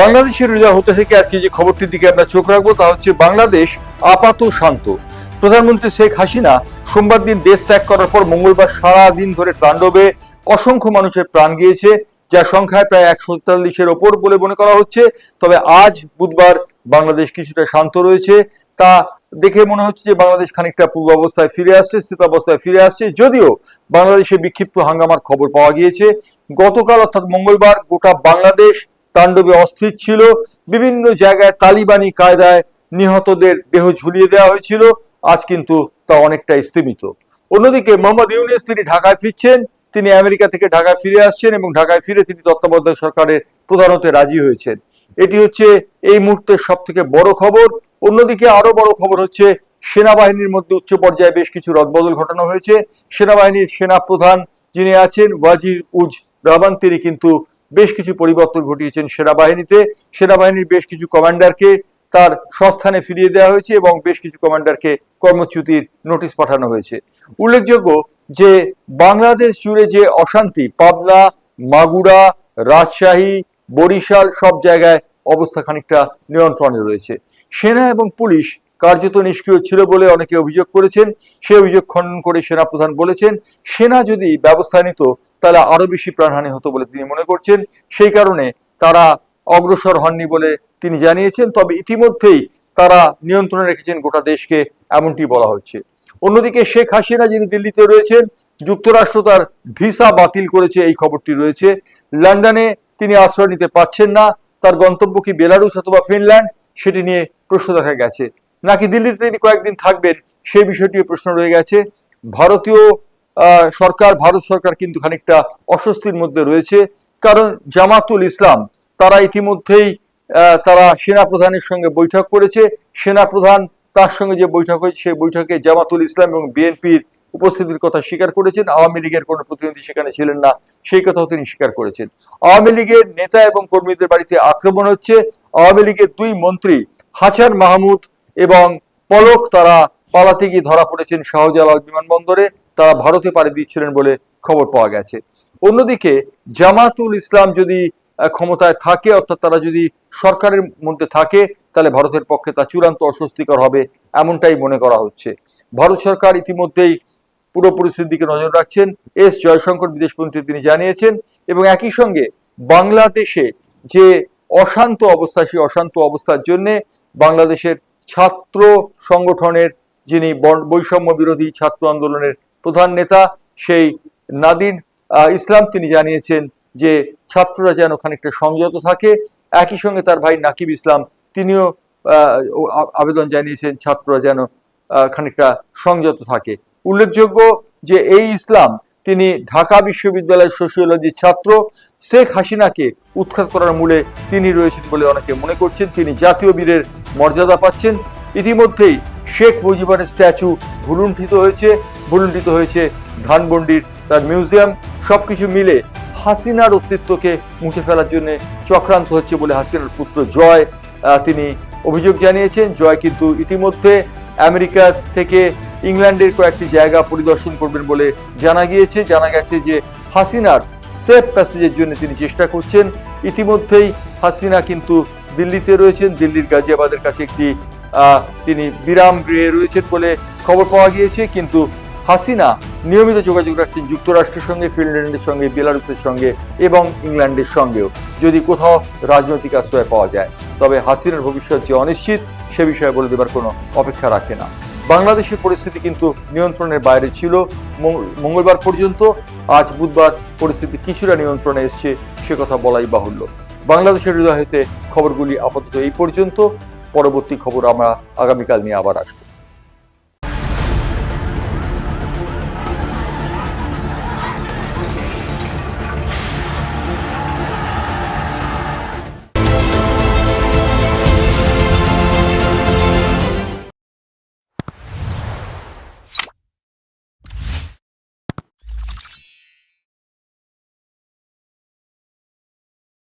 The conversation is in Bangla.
বাংলাদেশের হতে থেকে আজকে যে খবরটির দিকে আমরা চোখ রাখব তা হচ্ছে বাংলাদেশ আপাত শান্ত। প্রধানমন্ত্রী শেখ হাসিনা সোমবার দিন দেশ ত্যাগ করার পর মঙ্গলবার সারা দিন ধরে তাণ্ডবে অসংখ্য মানুষের প্রাণ গিয়েছে, যার সংখ্যায় প্রায় একশো তেতাল্লিশের ওপর বলে মনে করা হচ্ছে। তবে আজ বুধবার বাংলাদেশ কিছুটা শান্ত রয়েছে। তা দেখে মনে হচ্ছে যে বাংলাদেশ খানিকটা পূর্বাবস্থায় ফিরে আসছে, স্থিতাবস্থায় ফিরে আসছে। যদিও বাংলাদেশে বিক্ষিপ্ত হাঙ্গামার খবর পাওয়া গিয়েছে। গতকাল অর্থাৎ মঙ্গলবার গোটা বাংলাদেশ তাণ্ডবে অস্থির ছিল। বিভিন্ন জায়গায় তালিবানি কায়দায় নিহতদের দেহ ঝুলিয়ে দেওয়া হয়েছিল। আজ কিন্তু তা অনেকটা স্থিমিত। অন্যদিকে মোহাম্মদ ইউনিস তিনি ঢাকায় ফিরছেন। তিনি আমেরিকা থেকে ঢাকায় ফিরে আসছেন এবং ঢাকায় ফিরে তিনি তত্ত্বাবধায়ক সরকারের প্রধান হতে রাজি হয়েছেন। এটি হচ্ছে এই মুহূর্তের সব থেকে বড় খবর। অন্যদিকে আরও বড় খবর হচ্ছে, সেনাবাহিনীর মধ্যে উচ্চ পর্যায়ে বেশ কিছু রদবদল ঘটানো হয়েছে। সেনাবাহিনীর সেনা প্রধান যিনি আছেন, ওয়াজির উজ রহমান, তিনি কিন্তু বেশ কিছু পরিবর্তন ঘটিয়েছেন সেনাবাহিনীতে। সেনাবাহিনীর বেশ কিছু কমান্ডারকে তার স্বস্থানে ফিরিয়ে দেওয়া হয়েছে এবং বেশ কিছু কমান্ডারকে কর্মচ্যুতির নোটিশ পাঠানো হয়েছে। উল্লেখযোগ্য যে বাংলাদেশ জুড়ে যে অশান্তি, পাবনা, মাগুরা, রাজশাহী, বরিশাল সব জায়গায় অবস্থা খানিকটা নিয়ন্ত্রণে রয়েছে। সেনা এবং পুলিশ কার্যত নিষ্ক্রিয় ছিল বলে অনেকে অভিযোগ করেছেন। সে অভিযোগ খণ্ডন করে সেনা প্রধান বলেছেন, সেনা যদি ব্যবস্থা নিত, তাহলে আরও বেশি প্রাণহানি হতো বলে তিনি মনে করছেন। সেই কারণে তারা অগ্রসর হননি বলে তিনি জানিয়েছেন। তবে ইতিমধ্যেই তারা নিয়ন্ত্রণে রেখেছেন গোটা দেশকে, এমনটি বলা হচ্ছে। অন্যদিকে শেখ হাসিনা যিনি দিল্লিতে রয়েছেন, যুক্তরাষ্ট্র তার ভিসা বাতিল করেছে এই খবরটি রয়েছে। লন্ডনে তিনি আশ্রয় নিতে পারছেন না। তার গন্তব্য কি বেলারুস অথবা ফিনল্যান্ড, সেটি নিয়ে প্রশ্ন দেখা গেছে। নাকি দিল্লিতে তিনি কয়েকদিন থাকবেন সেই বিষয়টিও প্রশ্ন রয়ে গেছে। ভারতীয় সরকার, ভারত সরকার কিন্তু খানিকটা অস্বস্তির মধ্যে রয়েছে। কারণ জামাতুল ইসলাম, তারা ইতিমধ্যেই তারা সেনা প্রধানের সঙ্গে বৈঠক করেছে। সেনা প্রধান তার সঙ্গে যে বৈঠক হয়েছে, সেই বৈঠকে জামাতুল ইসলাম এবং বিএনপির উপস্থিতির কথা স্বীকার করেছেন। আওয়ামী লীগের কোনো প্রতিনিধি সেখানে ছিলেন না, সেই কথাও তিনি স্বীকার করেছেন। আওয়ামী লীগের নেতা এবং কর্মীদের বাড়িতে আক্রমণ হচ্ছে। আওয়ামী লীগের দুই মন্ত্রী হাসান মাহমুদ এবং পলক তারা পালাতে গিয়ে ধরা পড়েছেন শাহজালাল বিমানবন্দরে, তারা ভারতে পাড়ি দিচ্ছিলেন বলে খবর পাওয়া গেছে। অন্যদিকে জামাতুল ইসলাম যদি ক্ষমতায় থাকে, অর্থাৎ তারা যদি সরকারের মধ্যে থাকে, তাহলে ভারতের পক্ষে তা চূড়ান্ত অস্বস্তিকর হবে এমনটাই মনে করা হচ্ছে। ভারত সরকার ইতিমধ্যেই পুরো পরিস্থিতির দিকে নজর রাখছেন। এস জয়শঙ্কর বিদেশমন্ত্রী তিনি জানিয়েছেন, এবং একই সঙ্গে বাংলাদেশে যে অশান্ত অবস্থা, সেই অশান্ত অবস্থার জন্য বাংলাদেশের ছাত্র সংগঠনের যিনি বৈষম্য বিরোধী ছাত্র আন্দোলনের প্রধান নেতা সেই আহ, ইসলাম তিনি জানিয়েছেন যে ছাত্ররা যেন খানিকটা সংযত থাকে। একই সঙ্গে তার ভাই নাকিব ইসলাম তিনিও আবেদন জানিয়েছেন ছাত্ররা যেন খানিকটা সংযত থাকে। উল্লেখযোগ্য যে এই ইসলাম তিনি ঢাকা বিশ্ববিদ্যালয়ের সোশিওলজির ছাত্র। শেখ হাসিনাকে উৎখাত করার মূলে তিনি রয়েছেন বলে অনেকে মনে করছেন। তিনি জাতীয় বীরের মর্যাদা পাচ্ছেন। ইতিমধ্যেই শেখ মুজিবের স্ট্যাচু ভুলুণ্ঠিত হয়েছে। ভুলুণ্ঠিত হয়েছে ধানমন্ডির তার মিউজিয়াম। সবকিছু মিলে হাসিনার অস্তিত্বকে মুছে ফেলার জন্য চক্রান্ত হচ্ছে বলে হাসিনার পুত্র জয় তিনি অভিযোগ জানিয়েছেন। জয় কিন্তু ইতিমধ্যে আমেরিকা থেকে ইংল্যান্ডের কয়েকটি জায়গা পরিদর্শন করবেন বলে জানা গিয়েছে। জানা গেছে যে হাসিনার সেফ প্যাসেজের জন্য তিনি চেষ্টা করছেন। ইতিমধ্যেই হাসিনা কিন্তু দিল্লিতে রয়েছেন। দিল্লির গাজিয়াবাদের কাছে একটি তিনি বিরাম গৃহে রয়েছেন বলে খবর পাওয়া গিয়েছে। কিন্তু হাসিনা নিয়মিত যোগাযোগ রাখছেন যুক্তরাষ্ট্রের সঙ্গে, ফিনল্যান্ডের সঙ্গে, বেলারুসের সঙ্গে এবং ইংল্যান্ডের সঙ্গেও। যদি কোথাও রাজনৈতিক আশ্রয় পাওয়া যায়। তবে হাসিনার ভবিষ্যৎ যে অনিশ্চিত, সে বিষয়ে বলে দেবার কোনো অপেক্ষা রাখে না। বাংলাদেশের পরিস্থিতি কিন্তু নিয়ন্ত্রণের বাইরে ছিল। মঙ্গলবার পর্যন্ত আজ বুধবার পরিস্থিতি কিছুটা নিয়ন্ত্রণে এসছে, সে কথা বলাই বাহুল্য। বাংলাদেশের হৃদয় হতে খবরগুলি আপাতত এই পর্যন্ত। পরবর্তী খবর আমরা আগামীকাল নিয়ে আবার আসব।